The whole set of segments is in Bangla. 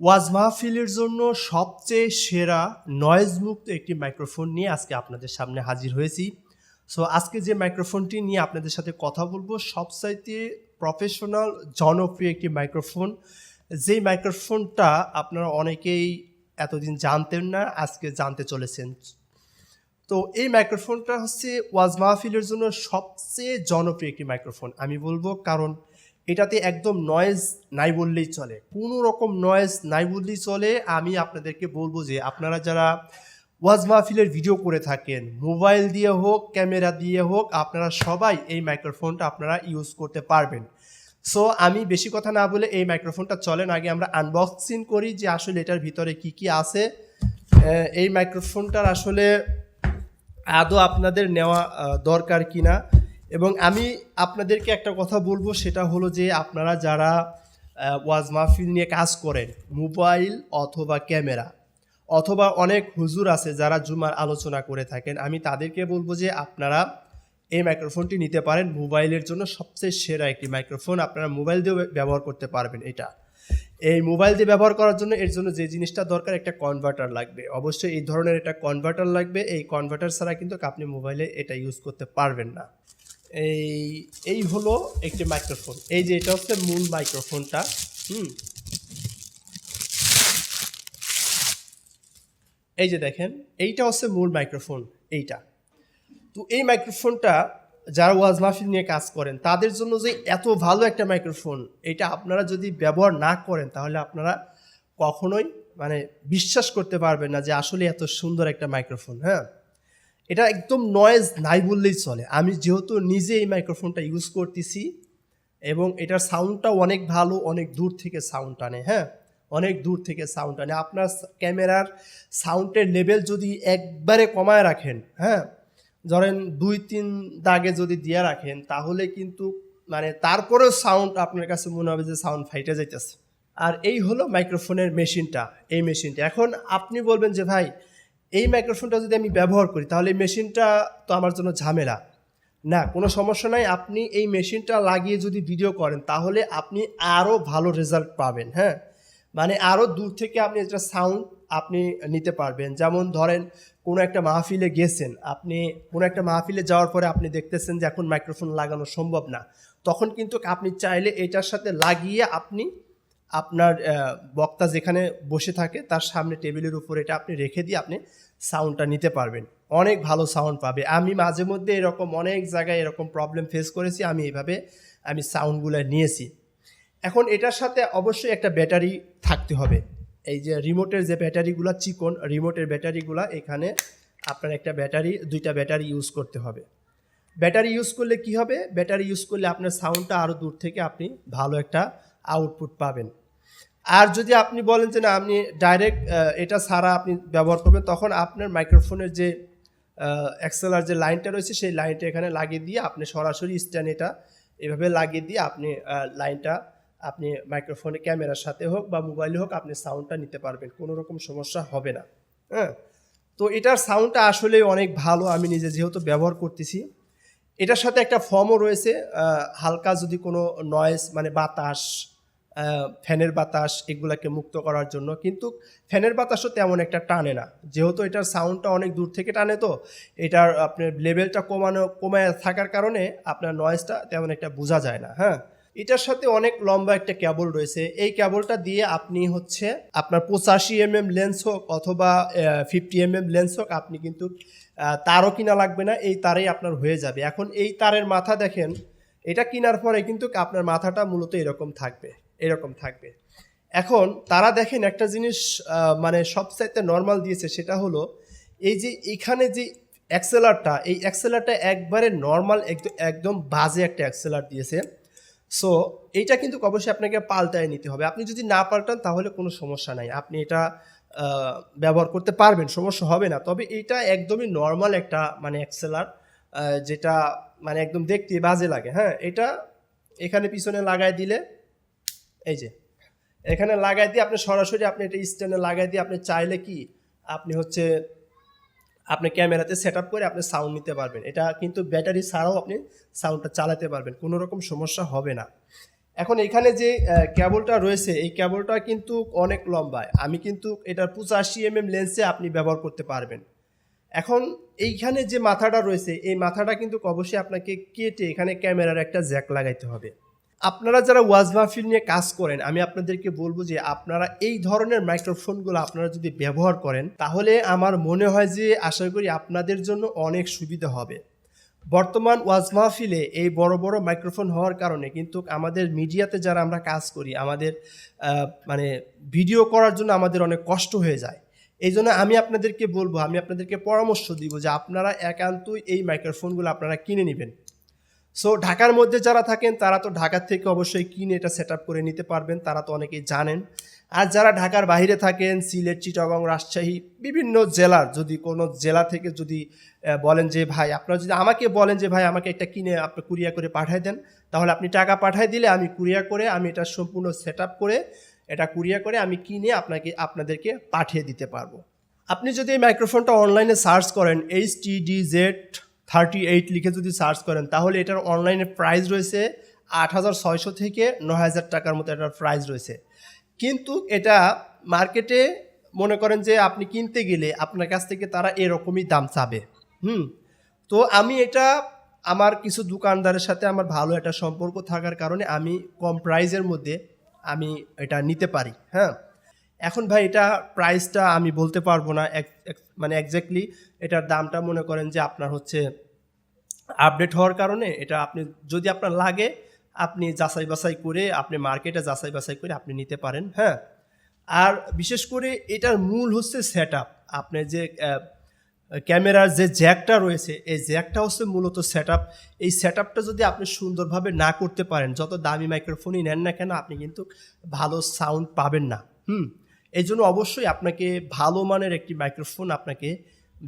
ওয়াজ মাহফিলের জন্য সবচেয়ে সেরা নয়েজ মুক্ত একটি মাইক্রোফোন নিয়ে আজকে আপনাদের সামনে হাজির হয়েছি। সো আজকে যে মাইক্রোফোনটি নিয়ে আপনাদের সাথে কথা বলব, সবচাইতে প্রফেশনাল জনপ্রিয় একটি মাইক্রোফোন যেই মাইক্রোফোনটা আপনারা অনেকেই এতদিন জানতেন না, আজকে জানতে চলেছেন। তো, এই মাইক্রোফোনটা হচ্ছে ওয়াজ মাহফিলের জন্য সবচেয়ে জনপ্রিয় একটি মাইক্রোফোন আমি বলব কারণ এটাতে একদম নয়েজ নাই বললেই চলে। কোনো রকম নয়েজ নাই বললেই চলে। আমি আপনাদেরকে বলব যে আপনারা যারা ওয়াজ মাহফিলের ভিডিও করে থাকেন মোবাইল দিয়ে হোক ক্যামেরা দিয়ে হোক, আপনারা সবাই এই মাইক্রোফোনটা আপনারা ইউজ করতে পারবেন। সো আমি বেশি কথা না বলে এই মাইক্রোফোনটা চলেন। আগে আমরা আনবক্সিং করি যে আসলে এটার ভিতরে কি কি আছে। এই মাইক্রোফোনটার আসলে আদৌ আপনাদের নেওয়া দরকার কিনা। এবং আমি আপনাদেরকে একটা কথা বলব, সেটা হলো যে আপনারা যারা ওয়াজ মাহফিল নিয়ে কাজ করেন, মোবাইল অথবা ক্যামেরা, অথবা অনেক হুজুর আছে যারা জুমার আলোচনা করে থাকেন, আমি তাদেরকে বলব যে আপনারা এই মাইক্রোফোনটি নিতে পারেন। মোবাইলের জন্য সবচেয়ে সেরা একটি মাইক্রোফোন আপনারা মোবাইল দিয়েও ব্যবহার করতে পারবেন এটা। এই মোবাইল দিয়ে ব্যবহার করার জন্য এর জন্য যে জিনিসটা দরকার, একটা কনভার্টার লাগবে। অবশ্যই এই ধরনের একটা কনভার্টার লাগবে। এই কনভার্টার ছাড়া কিন্তু আপনি মোবাইলে এটা ইউজ করতে পারবেন না। এই এই হলো একটি মাইক্রোফোন এই যে এটা হচ্ছে মূল মাইক্রোফোনটা হুম? এই যে দেখেন, এইটা হচ্ছে মূল মাইক্রোফোন এইটা। তো এই মাইক্রোফোনটা যারা ওয়াজ মাহফিল নিয়ে কাজ করেন, তাদের জন্য যে এত ভালো একটা মাইক্রোফোন এটা আপনারা যদি ব্যবহার না করেন, তাহলে আপনারা কখনোই মানে বিশ্বাস করতে পারবেন না যে আসলে এত সুন্দর একটা মাইক্রোফোন হ্যাঁ? এটা একদম নয়েজ নাই বললেই চলে। আমি যেহেতু নিজে এই মাইক্রোফোনটা ইউজ করতেছি এবং এটার সাউন্ডটা অনেক ভালো, অনেক দূর থেকে সাউন্ড আনে হ্যাঁ? অনেক দূর থেকে সাউন্ড আনে। আপনার ক্যামেরার সাউন্ডের লেভেল যদি একবারে কমায় রাখেন হ্যাঁ? ধরেন দুই, তিন দাগে যদি দিয়ে রাখেন, তাহলে কিন্তু মানে তারপরেও সাউন্ড আপনার কাছে মনে হবে যে সাউন্ড ফাইটে যাইতেছে। আর এই হলো মাইক্রোফোনের মেশিনটা এই মেশিনটা এখন আপনি বলবেন যে, ভাই এই মাইক্রোফোনটা যদি আমি ব্যবহার করি, তাহলে এই মেশিনটা তো আমার জন্য ঝামেলা। না, কোনো সমস্যা নাই। আপনি এই মেশিনটা লাগিয়ে যদি ভিডিও করেন, তাহলে আপনি আরও ভালো রেজাল্ট পাবেন হ্যাঁ? মানে আরও দূর থেকে আপনি এটা সাউন্ড আপনি নিতে পারবেন। যেমন ধরেন, কোনো একটা মাহফিলে গেছেন, আপনি কোনো একটা মাহফিলে যাওয়ার পরে আপনি দেখতেছেন যে এখন মাইক্রোফোন লাগানো সম্ভব না। তখন কিন্তু আপনি চাইলে এটার সাথে লাগিয়ে আপনি আপনার বক্তা যেখানে বসে থাকে, তার সামনে টেবিলের উপর এটা আপনি রেখে দিয়ে আপনি সাউন্ডটা নিতে পারবেন। অনেক ভালো সাউন্ড পাবে। আমি মাঝে মধ্যে এরকম অনেক জায়গায় এরকম প্রবলেম ফেস করেছি, আমি এভাবে আমি সাউন্ডগুলো নিয়েছি। এখন এটার সাথে অবশ্যই একটা ব্যাটারি থাকতে হবে। এই যে রিমোটের যে ব্যাটারিগুলো চিকন রিমোটের ব্যাটারিগুলো এখানে আপনার একটা ব্যাটারি দুইটা ব্যাটারি ইউজ করতে হবে। ব্যাটারি ইউজ করলে কি হবে? ব্যাটারি ইউজ করলে আপনার সাউন্ডটা আরও দূর থেকে আপনি ভালো একটা আউটপুট পাবেন। আর যদি আপনি বলেন যে না, আপনি ডাইরেক্ট এটা ছাড়া আপনি ব্যবহার করবেন, তখন আপনার মাইক্রোফোনের যে এক্সেলার যে লাইনটা রয়েছে, সেই লাইনটা এখানে লাগিয়ে দিয়ে আপনি সরাসরি স্ট্যান্ড এটা এভাবে লাগিয়ে দিয়ে আপনি লাইনটা আপনি মাইক্রোফোনে ক্যামেরার সাথে হোক বা মোবাইলে হোক আপনি সাউন্ডটা নিতে পারবেন। কোনো রকম সমস্যা হবে না। হ্যাঁ? তো এটার সাউন্ডটা আসলে অনেক ভালো। আমি নিজে যেহেতু ব্যবহার করতেছি, এটার সাথে একটা ফর্মও রয়েছে হালকা যদি কোনো নয়েজ মানে বাতাস ফ্যানের বাতাস এগুলাকে মুক্ত করার জন্য। কিন্তু ফ্যানের বাতাসও তেমন একটা টানে না। যেহেতু এটার সাউন্ডটা অনেক দূর থেকে টানে তো, এটার আপনার লেভেলটা কমানো, কমায় থাকার কারণে আপনার নয়েজটা তেমন একটা বোঝা যায় না হ্যাঁ? এটার সাথে অনেক লম্বা একটা কেবল রয়েছে। এই ক্যাবলটা দিয়ে আপনি হচ্ছে আপনার পঁচাশি এম এম লেন্স হোক অথবা ফিফটি এম এম লেন্স হোক, আপনি কিন্তু তারও কিনা লাগবে না, এই তারেই আপনার হয়ে যাবে। এখন এই তারের মাথা দেখেন, এটা কেনার পরে কিন্তু আপনার মাথাটা মূলত এরকম থাকবে। এরকম থাকবে। এখন তারা দেখেন একটা জিনিস মানে সবচাইতে নর্মাল দিয়েছে সেটা হলো, এই যে এখানে যে অ্যাক্সেলারটা এই অ্যাক্সেলারটা একবারে নর্মাল একদম বাজে একটা অ্যাক্সেলার দিয়েছে। সো এইটা কিন্তু অবশ্যই আপনাকে পাল্টায় নিতে হবে। আপনি যদি না পাল্টান তাহলে কোনো সমস্যা নাই। আপনি এটা ব্যবহার করতে পারবেন, সমস্যা হবে না। তবে এটা একদমই নর্মাল একটা মানে অ্যাক্সেলার যেটা মানে একদম দেখতে বাজে লাগে। হ্যাঁ এটা এখানে পিছনে লাগাই দিলে এই যে, এখানে লাগাই দিয়ে আপনি সরাসরি আপনি এটা স্ট্যান্ডে লাগাই দিয়ে আপনি চাইলে কি আপনি হচ্ছে আপনি ক্যামেরাতে সেট করে আপনি সাউন্ড নিতে পারবেন। এটা কিন্তু ব্যাটারি ছাড়াও আপনি সাউন্ডটা চালাতে পারবেন, কোনো রকম সমস্যা হবে না। এখন এখানে যে ক্যাবলটা রয়েছে, এই ক্যাবলটা কিন্তু অনেক লম্বা আমি কিন্তু এটার পঁচাশি এম এম লেন্সে আপনি ব্যবহার করতে পারবেন। এখন এইখানে যে মাথাটা রয়েছে, এই মাথাটা কিন্তু অবশ্যই আপনাকে কেটে এখানে ক্যামেরার একটা জ্যাক লাগাইতে হবে। আপনারা যারা ওয়াজ মাহফিল নিয়ে কাজ করেন, আমি আপনাদেরকে বলব যে আপনারা এই ধরনের মাইক্রোফোনগুলো আপনারা যদি ব্যবহার করেন, তাহলে আমার মনে হয় যে আশা করি আপনাদের জন্য অনেক সুবিধা হবে। বর্তমান ওয়াজ মাহফিলে এই বড় বড় মাইক্রোফোন হওয়ার কারণে কিন্তু আমাদের মিডিয়াতে যারা আমরা কাজ করি, আমাদের মানে ভিডিও করার জন্য আমাদের অনেক কষ্ট হয়ে যায়। এই জন্য আমি আপনাদেরকে বলব, আমি আপনাদেরকে পরামর্শ দিব যে আপনারা একান্তই এই মাইক্রোফোনগুলো আপনারা কিনে নেবেন। সো ঢাকার মধ্যে যারা থাকেন, তারা তো ঢাকার থেকে অবশ্যই কিনে এটা সেট করে নিতে পারবেন, তারা তো অনেকেই জানেন। আর যারা ঢাকার বাইরে থাকেন, সিলেট, চিটাগং, রাজশাহী, বিভিন্ন জেলার যদি কোনো জেলা থেকে যদি বলেন যে, ভাই, আপনারা যদি আমাকে বলেন যে, ভাই, আমাকে একটা কিনে আপনি কুরিয়া করে পাঠিয়ে দেন, তাহলে আপনি টাকা পাঠিয়ে দিলে আমি কুরিয়া করে, আমি এটা সম্পূর্ণ সেট করে, এটা কুরিয়া করে আমি কিনে আপনাকে, আপনাদেরকে পাঠিয়ে দিতে পারব। আপনি যদি এই মাইক্রোফোনটা অনলাইনে সার্চ করেন H T D Z thirty eight লিখে যদি সার্চ করেন, তাহলে এটার অনলাইনে প্রাইস রয়েছে আট হাজার ছয়শো থেকে ন হাজার টাকার মতো এটার প্রাইস রয়েছে। কিন্তু এটা মার্কেটে মনে করেন যে আপনি কিনতে গেলে আপনার কাছ থেকে তারা এরকমই দাম চাবে। হুম? তো আমি এটা আমার কিছু দোকানদারের সাথে আমার ভালো একটা সম্পর্ক থাকার কারণে আমি কম প্রাইজের মধ্যে আমি এটা নিতে পারি। হ্যাঁ? এখন ভাই এটা প্রাইসটা আমি বলতে পারব না মানে এক্স্যাক্টলি এটার দামটা মনে করেন যে আপনার হচ্ছে আপডেট হওয়ার কারণে এটা আপনি, যদি আপনার লাগে, আপনি যাচাই বাছাই করে, আপনি মার্কেটে যাচাই বাছাই করে আপনি নিতে পারেন হ্যাঁ? আর বিশেষ করে এটার মূল হচ্ছে সেট আপ আপনি যে ক্যামেরার যে জ্যাকটা রয়েছে, এই জ্যাকটা হচ্ছে মূলত সেট আপ এই সেট যদি আপনি সুন্দরভাবে না করতে পারেন, যত দামি মাইক্রোফোনই নেন না কেন, আপনি কিন্তু ভালো সাউন্ড পাবেন না, হুম? এই জন্য অবশ্যই আপনাকে ভালো মানের একটি মাইক্রোফোন আপনাকে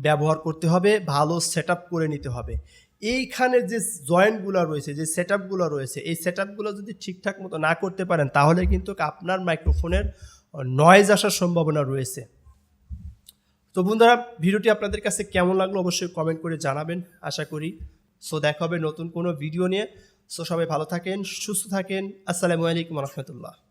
ব্যবহার করতে হবে, ভালো সেট করে নিতে হবে। এইখানে যে জয়েন্টগুলো রয়েছে, যে সেট রয়েছে, এই সেট যদি ঠিকঠাক মতো না করতে পারেন, তাহলে কিন্তু আপনার মাইক্রোফোনের নয়েজ আসার সম্ভাবনা রয়েছে। তো বন্ধুরা, ভিডিওটি আপনাদের কাছে কেমন লাগল অবশ্যই কমেন্ট করে জানাবেন, আশা করি। সো দেখা হবে নতুন কোনো ভিডিও নিয়ে। সো সবাই ভালো থাকেন, সুস্থ থাকেন। আসসালামু আলাইকুম রহমতুল্লাহ।